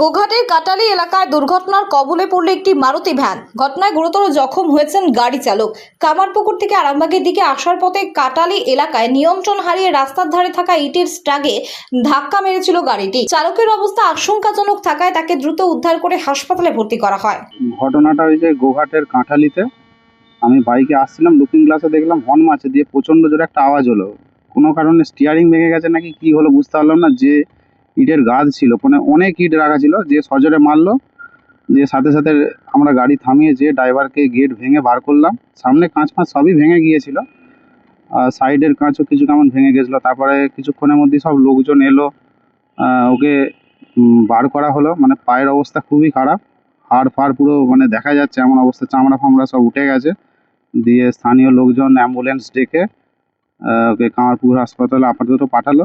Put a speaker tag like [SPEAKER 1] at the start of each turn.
[SPEAKER 1] গোঘাটের কাটালি এলাকায় দুর্ঘটনার কবলে পড়ল একটি মারুতি ভ্যান। ঘটনায় গুরুতর জখম হয়েছেন গাড়ি চালক। কামারপুকুর থেকে আরামবাগের দিকে আসার পথে কাটালি এলাকায় নিয়ন্ত্রণ হারিয়ে রাস্তার ধারে থাকা ইটের স্টাগে ধাক্কা মেরেছিল গাড়িটি। চালকের অবস্থা আশঙ্কাজনক থাকায় তাকে দ্রুত উদ্ধার করে হাসপাতালে ভর্তি করা হয়।
[SPEAKER 2] ঘটনাটা ওই যে গোঘাটের কাঁঠালিতে। আমি বাইকে আসছিলাম লুকিং গ্লাসে দেখলাম হর্ন মারছে, দিয়ে প্রচণ্ড জোরে একটা আওয়াজ হলো। কোনো কারণে স্টিয়ারিং ভেঙে গেছে নাকি, কি হলো বুঝতে পারলাম না। যে ইটের গাছ ছিল মানে অনেক ইট রাখা ছিল, যে সজোরে মারলো, যে সাথে সাথে আমরা গাড়ি থামিয়ে যে ড্রাইভারকে গেট ভেঙে বার করলাম, সামনে কাঁচ ফাঁচ সবই ভেঙে গিয়েছিল সাইডের কাঁচও কিছু কেমন ভেঙে গেছিল তারপরে কিছুক্ষণের মধ্যেই সব লোকজন এলো ওকে বার করা হলো মানে পায়ের অবস্থা খুবই খারাপ, হাড় ফাড় পুরো মানে দেখা যাচ্ছে এমন অবস্থা, চামড়া ফামড়া সব উঠে গেছে, দিয়ে স্থানীয় লোকজন অ্যাম্বুলেন্স ডেকে ওকে কামারপুকুর হাসপাতালে আপাতত পাঠালো